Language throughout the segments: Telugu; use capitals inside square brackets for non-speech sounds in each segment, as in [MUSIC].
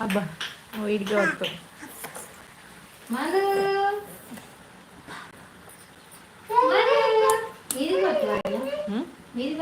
అబ్బా వీడికి వద్దు మీది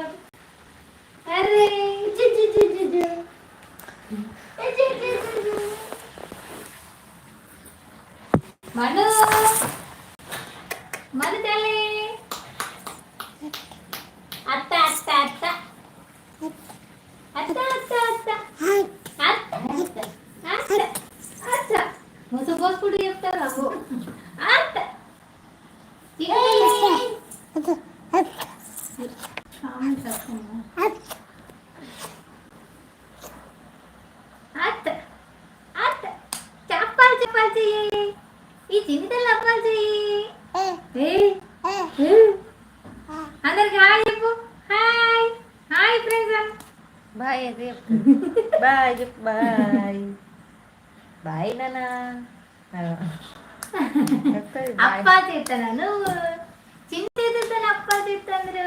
ఈ చిన్నతల్లి అప్పాలి చెయ్యి. అందరికి హాయ్ చెప్పు. హాయ్. హాయ్ ఫ్రెండ్స్ బాయ్ చెప్పు. బాయ్ చెప్పు బాయ్. బాయ్ నానా అప్పా చేస్తాను నువ్వు? చిన్న చేస్తాను అప్పా చేస్తాను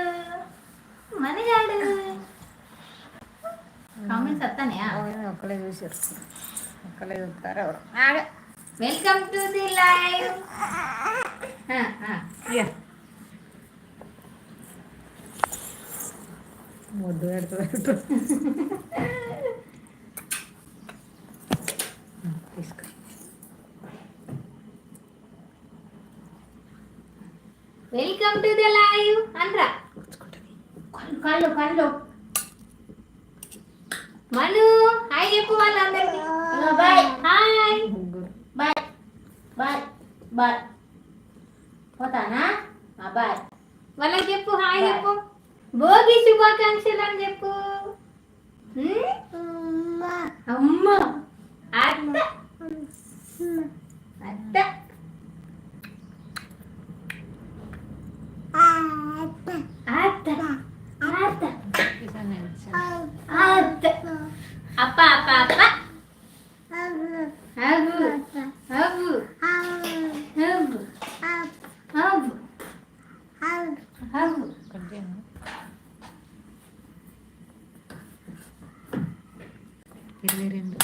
మనగాడు కామెంట్స్ వస్తానయా అవును, ఒక్కలే చూసారు ఒక్కలే చూస్తారు ఎవరు. Welcome to the live. ముద్దు పెడుతూ పెడుతూ తీసుకో వెల్కమ్ టు ది లైవ్ అనరా కళ్ళు కళ్ళు మను హాయ్ చెప్పు వాళ్ళందరికీ. బాయ్ హాయ్ బాయ్ బాయ్ పోతానా బాయ్ వాళ్ళకి చెప్పు హాయ్ చెప్పు భోగి శుభాకాంక్షలు అని చెప్పు ఉమ్? అమ్మ అత్త అత్త అత్త అత్త ఈసారి నేను ఇచ్చాను. అత్త అప్ప అప్ప అప్ప ഇരുന്നൂറുണ്ട്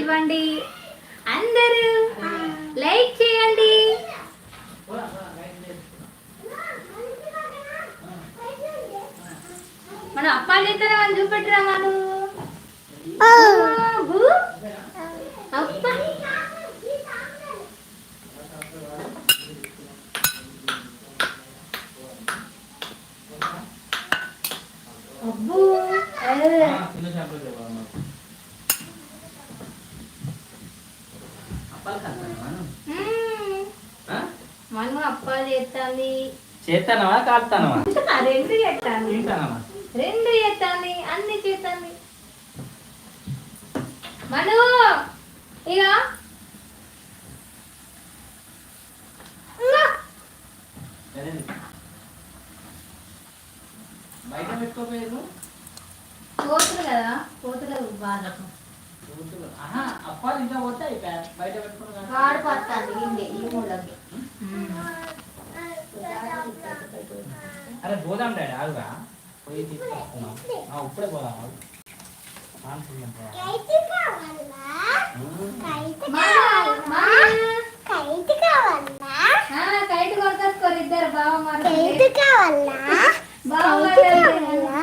ఇవ్వండి. అందరూ లైక్ చేయండి. మనం అప్పాలు చేస్తారా? అని చూపెట్టరా మనం అబ్బు. అప్ప అబ్బు ఏ. చిన్న చేపలు చెప్పాలి మాకు. అప్పాలు కాస్తానా మనం? అప్పాలు చేస్తాంది. చేస్తానవా రెండు చేస్తాంది. తింటానవా రెండు చేస్తాంది అన్ని చేస్తాంది. మను ఇక. బయట పెట్టుకోపోయారు? పోతులు కదా పోతులు వాళ్ళకు అరే పోదాం డాడీ ఆగురా. పోయి తీసుకొస్తున్నాం. ఇప్పుడే పోదాం ఆగు. కైట్ ఇద్దరు బావ మరి కావాలా? బావ కావాలా?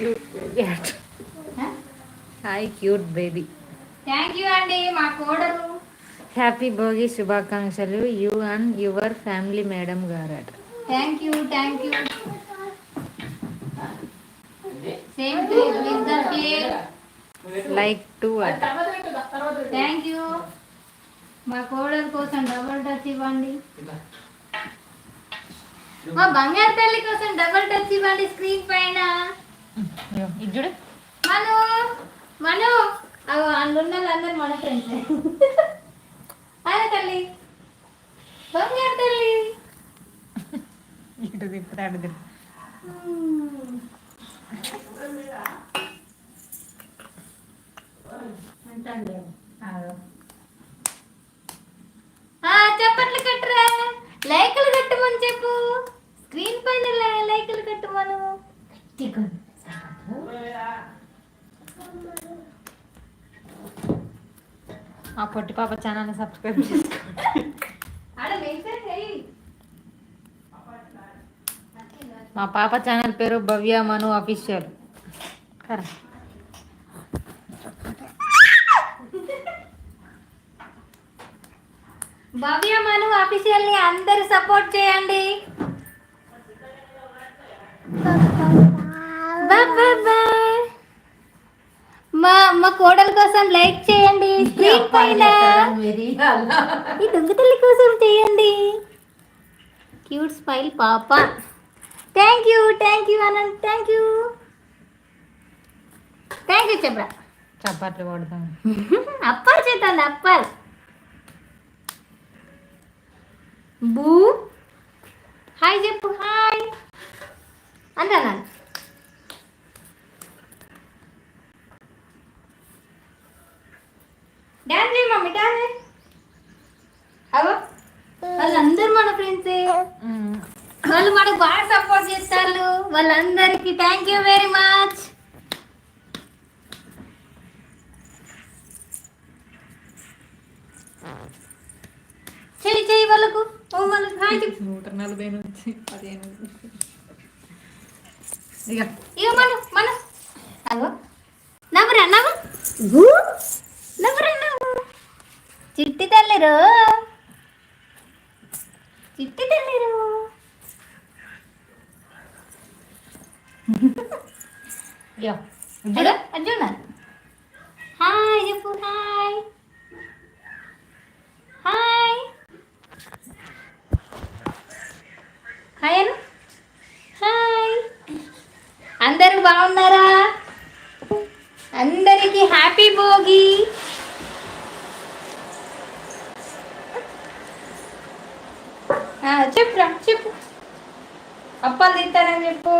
Hi cute baby hi cute baby thank you అండి మా కోడలు. హ్యాపీ భోగి శుభాకాంక్షలు you and your family madam గారట. Thank you thank you same with the cake like to అట థ్యాంక్ యూ మా కోడల కోసం డబుల్ టచ్ ఇవ్వండి. మా బంగారు తల్లి కోసం డబుల్ టచ్ ఇవ్వండి స్క్రీన్ పైన. ఇది చూడు. మను మను. అవి అందున్న వాళ్ళందరూ మన ఫ్రెండ్స్ అదే తల్లి. బంగారు తల్లి. ఇటు తిప్పుతా అటు తిప్పు. ఆ, చప్పట్లు కట్టురా. లైకులు కట్టమని చెప్పు. స్క్రీన్ పైన లైకులు కట్టమను. ఆ పొట్టి పాప ఛానల్ని సబ్స్క్రైబ్ చేసుకోండి. మా పాప ఛానల్ పేరు భవ్య మను అఫీషియల్ కరా భవ్య మను అఫీషియల్ని అందరూ సపోర్ట్ చేయండి. మా మా కోడల కోసం లైక్ చేయండి స్క్రీన్ పైన. ఈ దొంగ తల్లి కోసం చేయండి. క్యూట్ స్మైల్ పాప. Thank you thank you Anant thank you thank you చెప్పరా. చప్పట్లు కొడతాం. అప్పర్ చేద్దాం అప్పర్ బూ. హాయ్ చెప్పు హాయ్ అంటానా డాన్స్ చేయి మమ్మీ డాన్స్ చేయి. అవో వాళ్ళందరూ మన ఫ్రెండ్సే వాళ్ళు మనకు బాగా సపోర్ట్ చేస్తారు. వాళ్ళందరికీ థ్యాంక్ యూ వెరీ మచ్ చెయ్యి చెయ్యి వాళ్ళకు. ఓ వాళ్ళకు హాయ్ నూట నలభై నుంచి పదిహేను. ఇక ఇగో మన మన. అగో. నవ్వురా నవ్వు. నవ్వురా నవ్వు చిట్టి తల్లిరు చిట్టి తల్లిరు ఇక అదో అర్జున హాయ్ చెప్పు హాయ్ హాయ్ హాయ్ అను హాయ్ అందరూ బాగున్నారా అందరికీ హ్యాపీ భోగి ఆ, చెప్పురా చెప్పు అప్పాలు తింటానని చెప్పు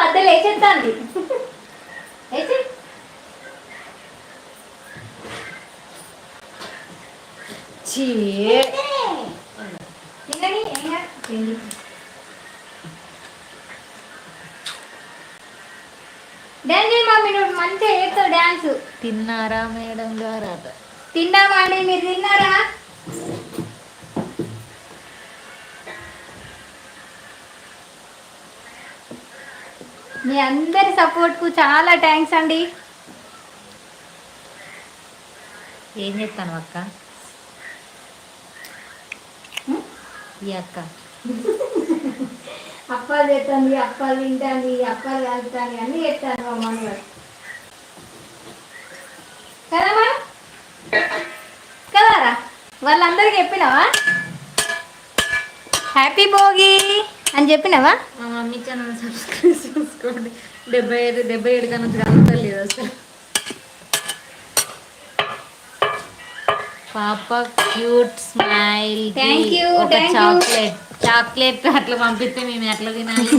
పిండు మధ్యలో వేసేస్తాంది వేసి చీ తినని ఏం కాదు. పిండి డాన్స్ చేయి మమ్మీ నువ్వు మంచిగా చేస్తావు డాన్స్. తిన్నారా మేడం గారట తిన్నామా అండి మీరు తిన్నారా? మీ అందరి సపోర్ట్కు చాలా థ్యాంక్స్ అండి. ఏం చేస్తాను అక్క? ఈ అక్క. [LAUGHS] అప్పాలు చేస్తుంది అప్పాలు తింటాంది అప్పాలు కలుపుతాంది అన్ని చేస్తాను మా మనవాడు కదా మనం కదారా? వాళ్ళందరికీ చెప్పినావా? హ్యాపీ భోగి అని చెప్పినావా? మమ్మీ ఛానల్ సబ్స్క్రైబ్ చేసుకోండి డెబ్బై ఐదు డెబ్బై ఏడు కన్నా కలుగుతలేదు అసలు పాప cute smile thank you. Chocolate chocolate అట్లా [LAUGHS] పంపిస్తే మేము ఎట్లా తినాలి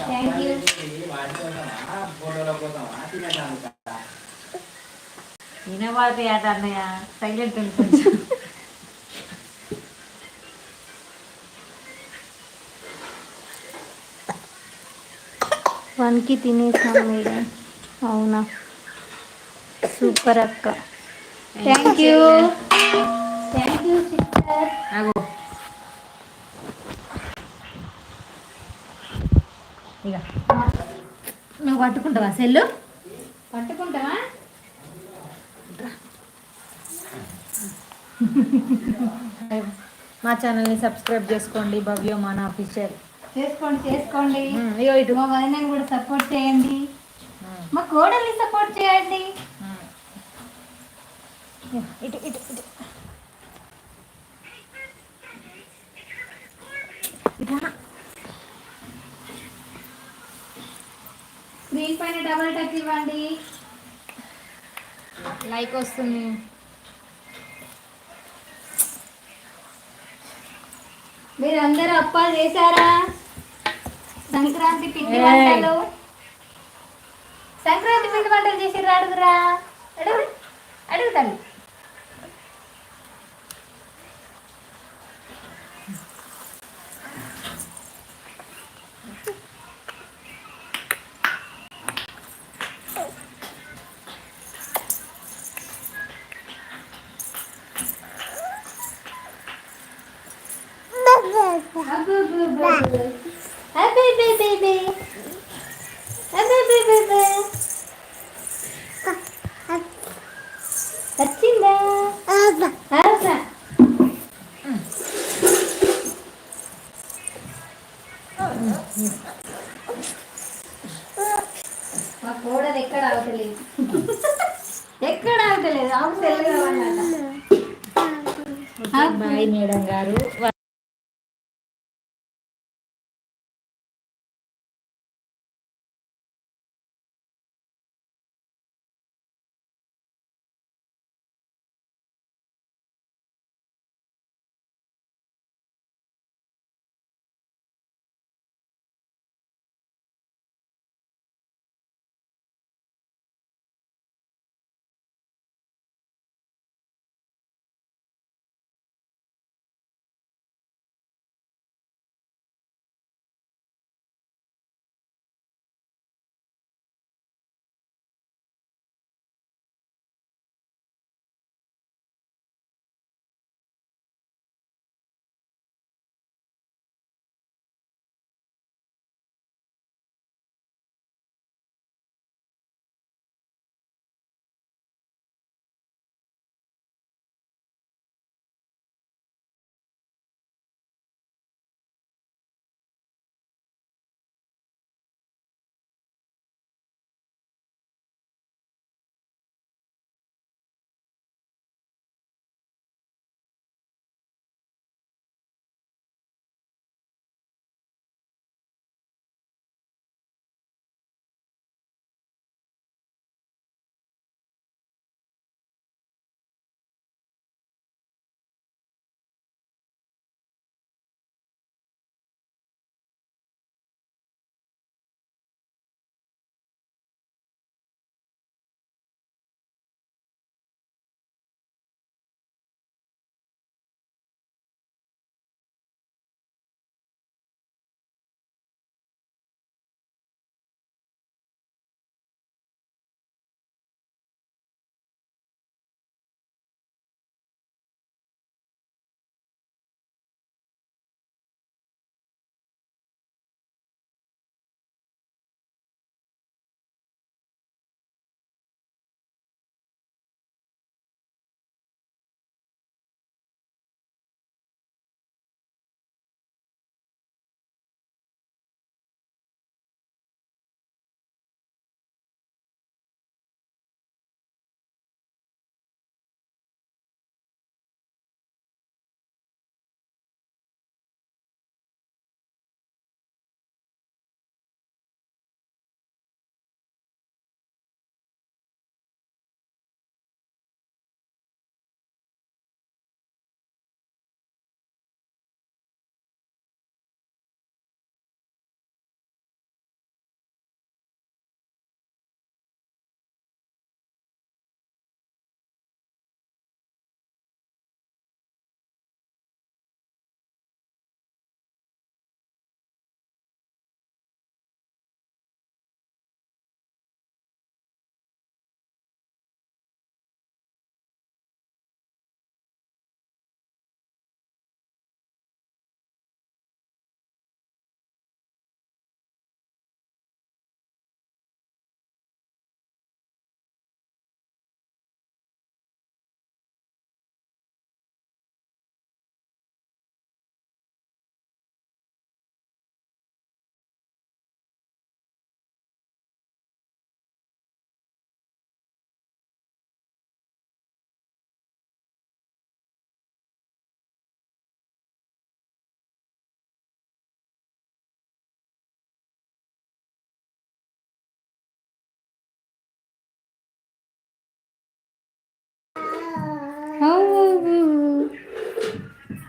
థ్యాంక్ యూ అట అన్నయ్య? సైలెంట్ ఉంటుంది వన్కి తినేసాం మేడం. అవునా? సూపర్ అక్క. Thank you thank you sister నువ్వు పట్టుకుంటావా సెల్లు? పట్టుకుంటావా? మా ఛానల్ని సబ్స్క్రైబ్ చేసుకోండి. భవ్యో మన ఆఫీషియల్ చేసుకోండి చేసుకోండి. మా వదినని కూడా సపోర్ట్ చేయండి. మా కోడల్ని సపోర్ట్ చేయండి. ఇటు ఇటు ఇటు. స్క్రీన్ పైన డబల్ టచ్ ఇవ్వండి. లైక్ వస్తుంది. మీరు అందరూ అప్పాలు చేశారా? సంక్రాంతి పిండి. వంటలు. సంక్రాంతి పిండి వంటలు చేసిర్రా అడుగురా. అడుగు. అడుగు తల్లి అబ్బు, అబ్బు, అబ్బు, అబ్బు. అబ్బే, బే, బే, బే. అబ్బే, బే, బే, బే. వచ్చిందా అబ్బా. మా కోడలు ఎక్కడ అవతలేదు ఎక్కడ అవతలేదు ఆమె కావాలన్నట బాయ్ మేడం గారు.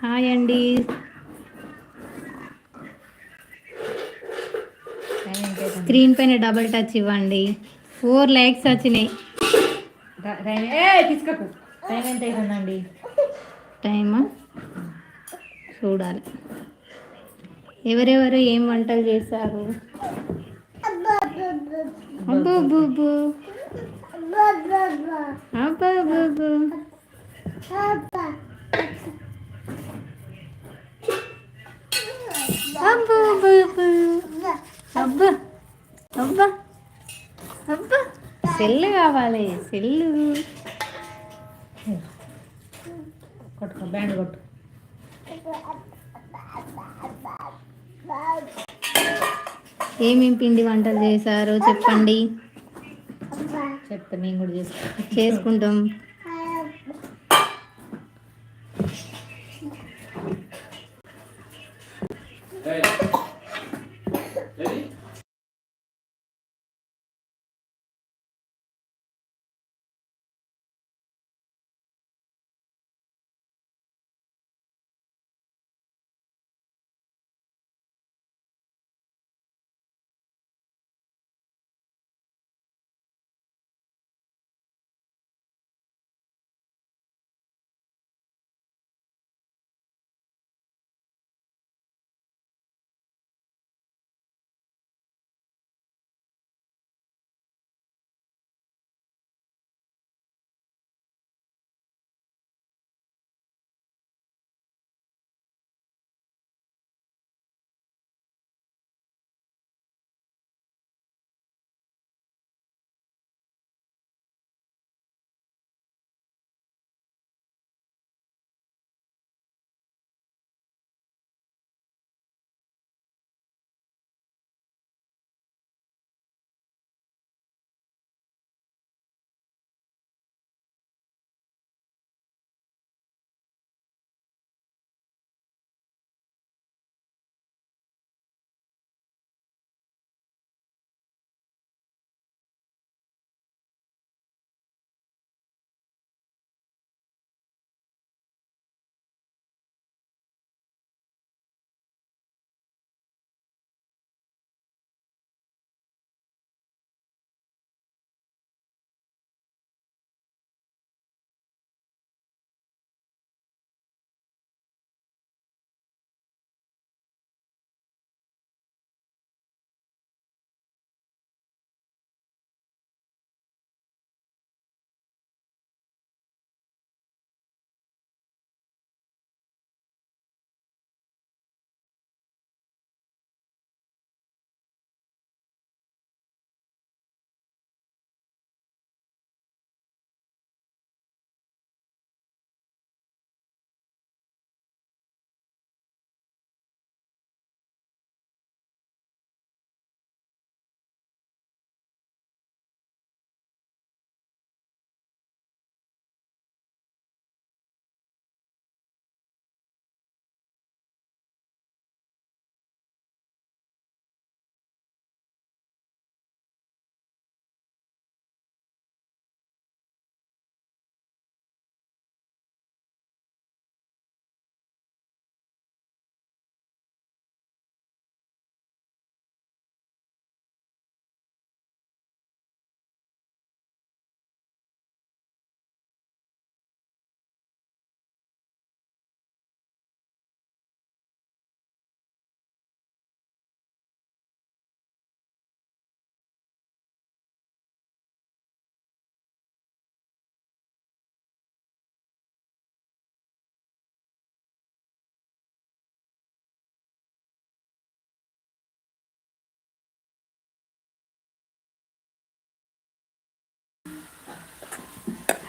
హాయ్ అండి? స్క్రీన్ పైన డబుల్ టచ్ ఇవ్వండి. ఫోర్ లైక్స్ వచ్చినాయి. ట- టైం ఏ తీసుకోకు. టైం ఎంత అవుతుందండి టైమ్? చూడాలి. ఎవరెవరు ఏం వంటలు చేశారు? అబ్బో బుబ్బు అబ్బో బుబ్బు అబ్బో. బుబ్బు అబ్బా అబ్బా అబ్బా. సెల్లు కావాలి సెల్లు. కొట్టుకో బ్యాండ్ కొట్టు. ఏమేం పిండి వంటలు చేశారో చెప్పండి. చెప్తా మేము కూడా చేస్తాం. చేసుకుంటాం.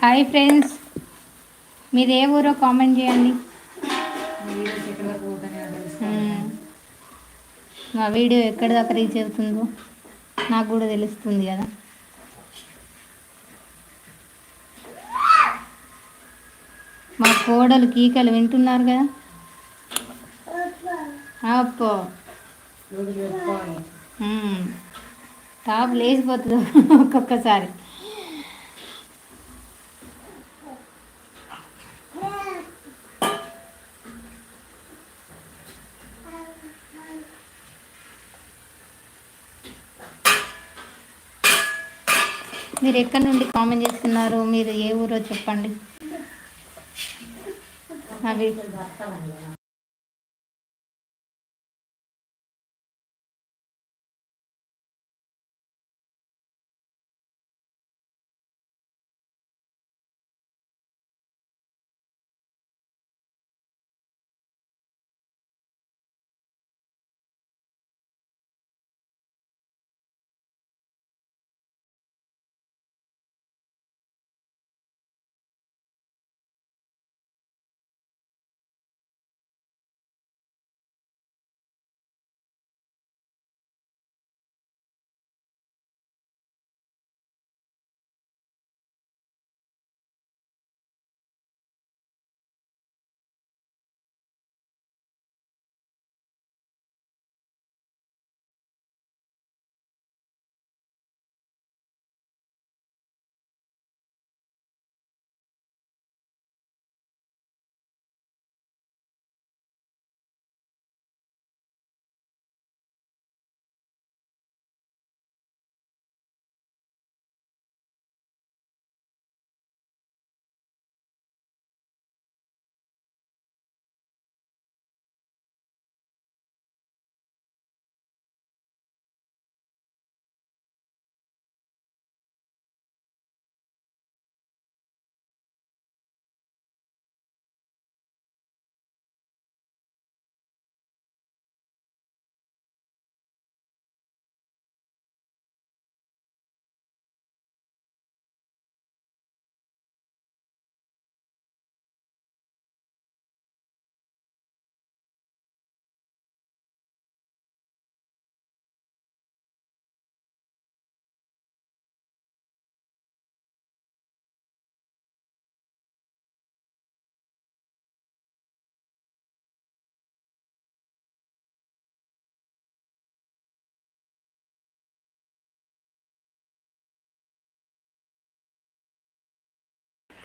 Hi friends. మీది ఏ ఊరో కామెంట్ చేయండి. మా వీడియో ఎక్కడి దాకా రీచ్ అవుతుందో నాకు కూడా తెలుస్తుంది కదా. మా కోడలు కీకలు వింటున్నారు కదా. అప్పో. టాప్ లేచిపోతుంది ఒక్కొక్కసారి. మీరు ఎక్కడి నుండి కామెంట్ చేస్తున్నారు? మీరు ఏ ఊరో చెప్పండి. అవి.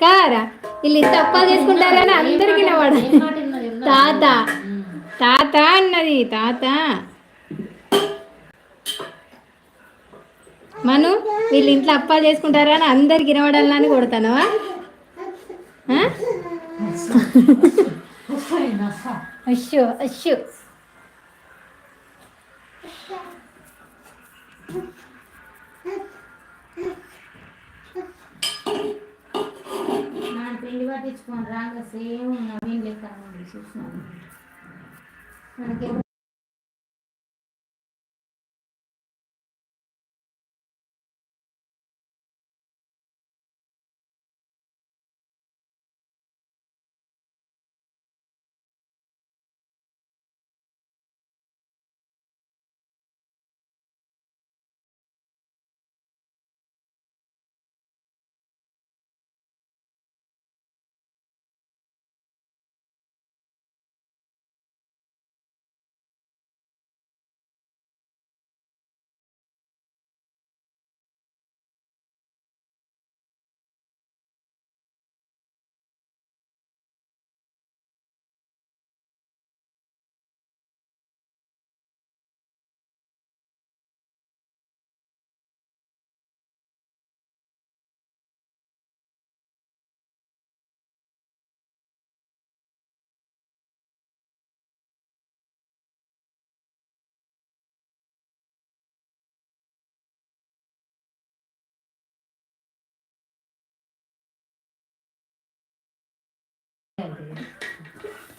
కారా వీళ్ళు ఇంత అప్పాలు చేసుకుంటారని అందరికీ నవ్వడు. తాత. తాత అన్నది తాత. మను వీళ్ళు ఇంట్లో అప్పాలు చేసుకుంటారా అని అందరికి వినవడాలని కొడతానవా? ఆ? అయ్యో అయ్యో నా పిండి పట్టించుకొని రాగా సేమ్ నవీన్ లెక్క చూస్తున్నాను మనకి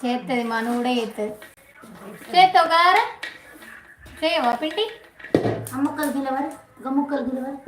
చేస్తుంది మన కూడా చేస్తుంది చేస్తావు కారా చేయవా పిండి? అమ్మక్కలు పిలవరు గమ్మక్కలు చేయలేదు.